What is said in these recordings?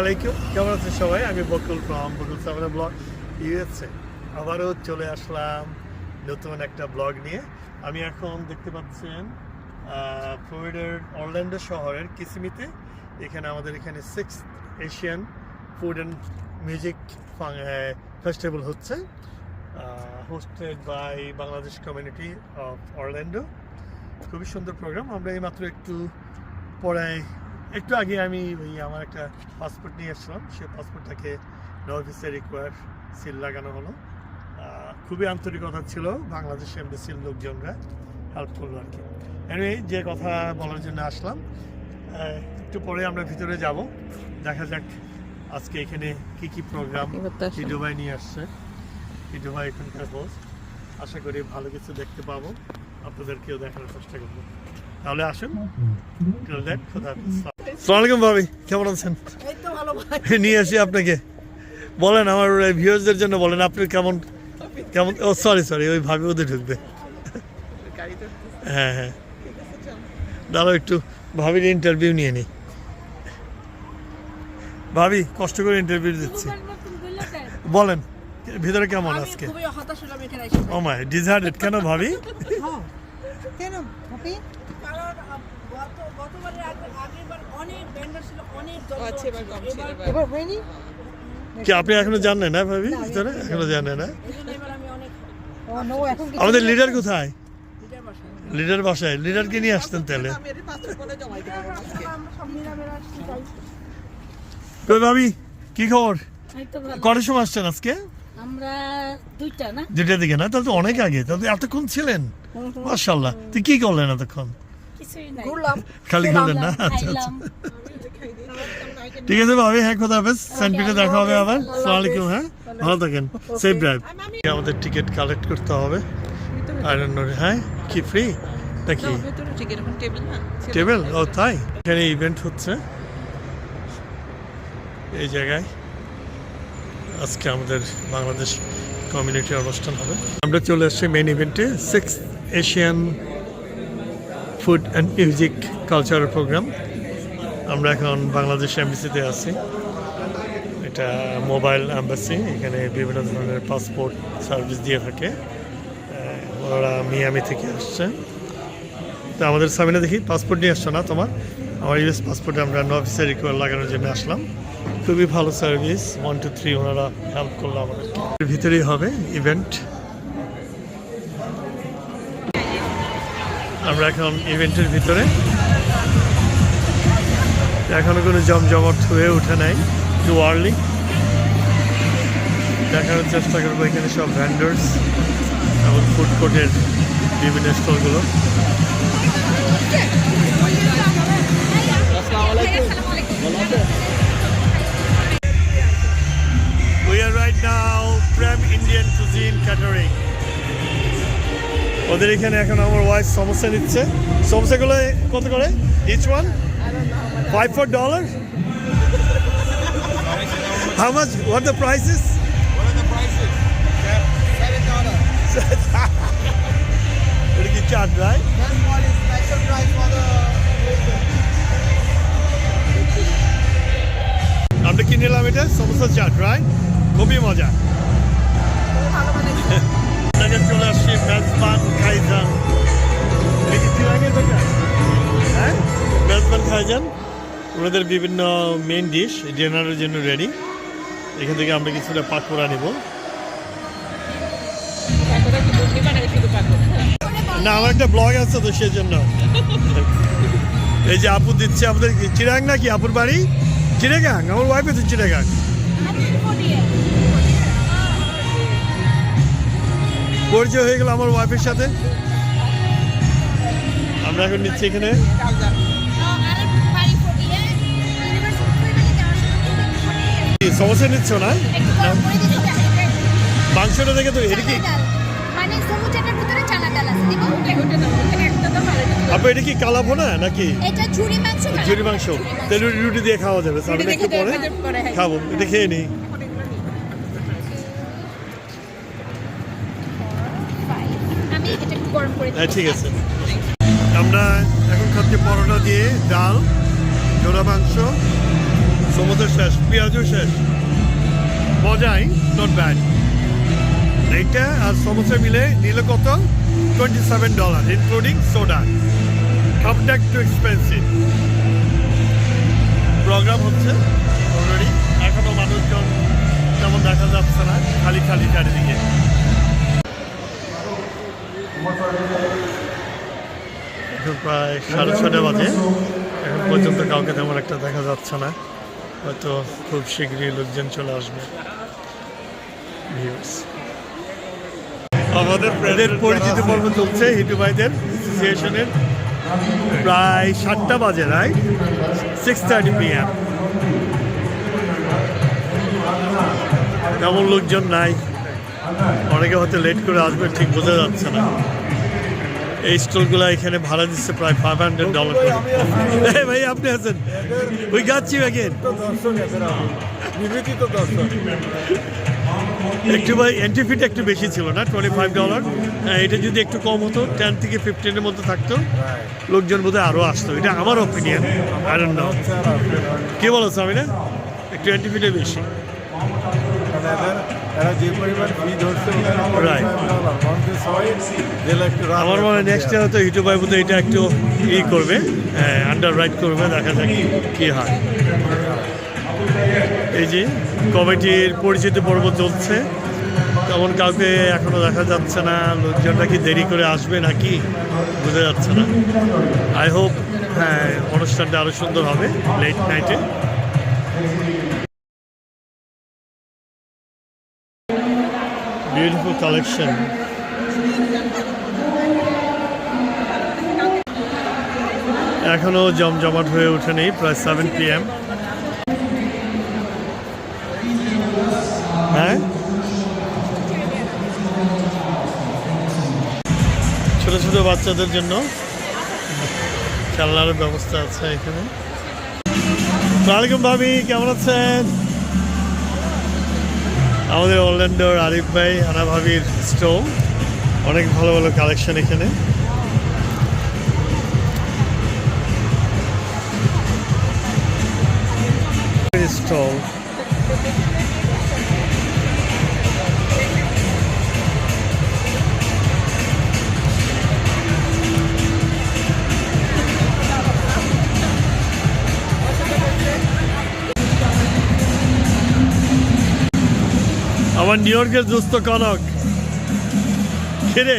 আলাইকুম। কেমন আছেন সবাই? আমি বকুল ফ্রম বকুল সামনে ব্লগ ইউএসএ আবারও চলে আসলাম নতুন একটা ব্লগ নিয়ে। আমি এখন দেখতে পাচ্ছেন ফ্লোরিডার অরল্যান্ডো শহরের কিসিমিতে। এখানে আমাদের এখানে six Asian food and music festival হচ্ছে hosted by Bangladesh community of Orlando. খুবই সুন্দর প্রোগ্রাম আমরা এইমাত্র একটু পরে একটু আগে আমি ওই আমার একটা পাসপোর্ট নিয়ে এসেছিলাম। সেই পাসপোর্টটাকে নর্ভিসে রিকোয়ার সিল লাগানো হলো। খুবই আন্তরিকতা ছিল বাংলাদেশ এমবেসির লোকজনরা হেল্প করল আর কি। যে কথা বলার জন্য আসলাম। একটু পরে আমরা ভিতরে যাব। দেখা যাক আজকে এখানে কি কি প্রোগ্রাম হিডুবাই নিয়ে আসছে। হিডুবাই এখানকার হোস্ট আশা করি ভালো কিছু দেখতে পাবো। আপনাদেরকেও দেখানোর চেষ্টা করব। তাহলে আসুন। খোদা আলাইকুম ভাবি কেমন আছেন? নিয়ে আসি আপনাকে। বলেন আমার ভিউয়ার্সদের জন্য বলেন আপনি কেমন কেমন ও সরি সরি ওই ভাবি ওদের ঢুকবে। হ্যাঁ হ্যাঁ। দাঁড়াও একটু ভাবির ইন্টারভিউ নিয়ে নিই ভাবি কষ্ট করে ইন্টারভিউ দিচ্ছি। বলেন ভিতরে কেমন আজকে? ও মাই ডিজার্টেড কেন ভাবি? হ্যাঁ কেন আপনি কারণ গতবারের অনেক ব্যান্ডার ছিল অনেক জন আচ্ছা, এবার হয়নি? কি আপনি এখনও জানেন না ভাবি? ভিতরে? এখনও জানেন না? আমাদের লিডার কোথায়? লিডার বাসায়। লিডার বাসায়। লিডারকে নিয়ে আসতেন তাহলে? ভাবি কি খবর। কটার সময় আসছেন আজকে? আমরা দুইটা দিকে না? তাহলে তো অনেক আগে। তাহলে এতক্ষণ ছিলেন। মার্শাল্লাহ তুই কি করলেন এতক্ষণ? কিছুই নাই। ঘুরলাম খালি ঘুরলেন না। আচ্ছা আচ্ছা। ঠিক আছে ভাবি হ্যাঁ খোদা হাফেজ সেন্ট পিটে দেখা হবে আবার। সালাম আলাইকুম হ্যাঁ? ভালো থাকেন। সেফ ড্রাইভ আমাদের টিকিট কালেক্ট করতে হবে। আই ডোন্ট নো হ্যাঁ? কি ফ্রি নাকি? টেবিল ও তাই? এখানে ইভেন্ট হচ্ছে। এই জায়গায়। আজকে আমাদের বাংলাদেশ কমিউনিটি অনুষ্ঠান হবে। আমরা চলে আসছি মেন ইভেন্টে six Asian food and music cultural programme আমরা এখন বাংলাদেশ এমবিসিতে আছি। এটা মোবাইল অ্যাম্বাসি এখানে বিভিন্ন ধরনের পাসপোর্ট সার্ভিস দিয়ে থাকে। ওরা মিয়ামি থেকে আসছে তো আমাদের সামিনা দেখি, পাসপোর্ট নিয়ে আসছো না তোমার? আমার ইউএস পাসপোর্টে আমরা নো অফিসের রিকোয়ার লাগানোর জন্য আসলাম। খুবই ভালো সার্ভিস ওয়ান টু থ্রি ওনারা হেল্প করল আমাদের ভিতরেই হবে ইভেন্ট আমরা এখন ইভেন্টের ভিতরে। এখনও কোনো জমজমট হয়ে ওঠে নাই, একটু আর্লি দেখানোর চেষ্টা করব এখানে সব ভ্যান্ডার্স এবং ফুড কোর্টের বিভিন্ন স্টলগুলো। We are right now Prem Indian Cuisine Catering. ওদের এখানে এখন আমার ওয়াইফ সমস্যা নিচ্ছে। সমস্যাগুলো কত করে? Each one five four dollar how much what the prices What are the prices? Seven dollars. এটা কি charge right That's what is special price for the. আমরা কি নিলাম এটা। সমস্যা চাট রাইট খুবই মজা। আপনাকে চলে আসছি, মেজবান খাইজান। হ্যাঁ? মেজবান খাইজান, ওনাদের বিভিন্ন মেন ডিশ ডিনারের জন্য রেডি এখান থেকে আমরা কিছুটা পাকোড়া নিব। না, আমার একটা ব্লগ আছে তো সেই জন্য এই যে আপু দিচ্ছে কি চিরাং নাকি আপুর বাড়ি? চিড়েগাং আমার ওয়াইফ আছে চিড়েগাং পরিচয় হয়ে গেল আমার ওয়াইফের সাথে। আমরা এখন নিচ্ছি এখানে। সমস্যা নিচ্ছ না? মাংসটা দেখে তো এটা কি? আপু এটা কি কালাবো না নাকি? মাংস রুটি- দিয়ে খাওয়া যাবে। একটু পরে। খাব। এটা খেয়ে নিই আমি এটা একটু গরম করে হ্যাঁ ঠিক আছে। আমরা এখন খাচ্ছি পরোটা দিয়ে ডাল জোড়া মাংস সমুদ্র শেষ পেঁয়াজও শেষ। মজাই নট ব্যাড এইটা আর সমোসা মিলে নিলে কত? Twenty seven dollar including soda কাপটা একটু এক্সপেন্সিভ প্রোগ্রাম হচ্ছে অলরেডি এখনও মানুষজন তেমন দেখা যাচ্ছে না খালি খালি চারিদিকে। এখন প্রায় সাড়ে ছটা বাজে। এখন পর্যন্ত কাউকে তেমন একটা দেখা যাচ্ছে না। হয়তো খুব শীঘ্রই লোকজন চলে আসবে। আমাদের প্রেদের পরিচিত পর্ব চলছে হিটু ভাইদের অ্যাসোসিয়েশনের প্রায় সাতটা বাজে রাইট সিক্স থার্টি পিএম তেমন লোকজন নাই। অনেকে হয়তো লেট করে আসবে ঠিক বোঝা যাচ্ছে না। এই স্টলগুলো এখানে ভাড়া দিচ্ছে প্রায় ফাইভ হান্ড্রেড ডলার করে। ভাই, আপনি আছেন? ওই গাচ্ছি অ্যাগেন একটু ভাই এন্ট্রি ফিটা একটু বেশি ছিল না টোয়েন্টি ফাইভ ডলার এটা যদি একটু কম হতো টেন থেকে ফিফটিনের মধ্যে থাকতো। লোকজন বোধহয় আরও আসতো। এটা আমার অপিনিয়ন ডোন্ট নো কি বলো সামিনা একটু এন্ট্রি ফিটে বেশি। এরা যে পরিমাণ ফি ধরছে আমার মনে হয় নেক্সট ইয়ার হয়তো ইউটিউব ভাই বোধহয় এটা একটু ই করবে আন্ডার রাইট করবে দেখা যাক কী হয়। এই যে কমিটির পরিচিতি পর্ব চলছে তেমন কাউকে এখনও দেখা যাচ্ছে না লোকজনটা কি দেরি করে আসবে নাকি বোঝা যাচ্ছে না। আই হোপ হ্যাঁ অনুষ্ঠানটা আরও সুন্দর হবে লেট নাইটে বিউটিফুল কালেকশন এখনও জমজমাট হয়ে ওঠেনি, প্রায় সেভেন পি এম হ্যাঁ? ছোট ছোট বাচ্চাদের জন্য খেলনার ব্যবস্থা আছে এখানে। ওয়ালাইকুম ভাবি, কেমন আছেন? আমাদের অরল্যান্ডোর আরিফ ভাই আনা ভাবির স্টোভ অনেক ভালো ভালো কালেকশন এখানে stall. আমার নিউ ইয়র্কের দোস্ত কনক। খেরে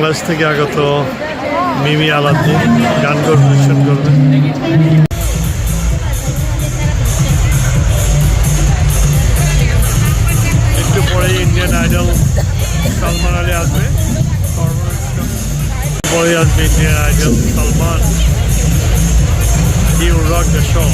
বাংলাদেশ থেকে আগত মিমি আলাদি গান পরিবেশন করবে। একটু পরে ইন্ডিয়ান আইডল সালমান আলী আসবে। পরে আসবে Indian Idol Salman. You rock the show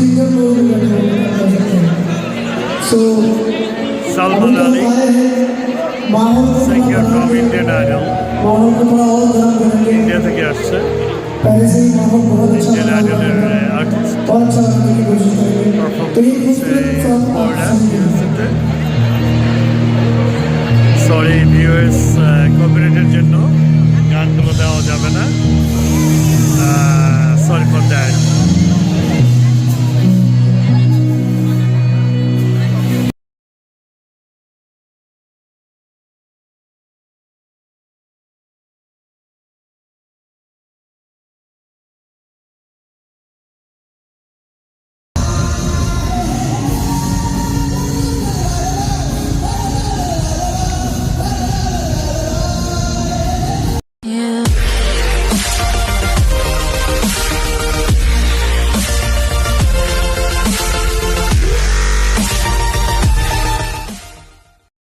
singer लोग भी बैठे हैं so Salman Ali singer from Indian Idol India থেকে আসছে। इंडियन आइडলের আর্টিস্ট সরি ভিউয়ার্স কপিরাইটের জন্য গানগুলো দেওয়া যাবে না সরি ফর দ্যাট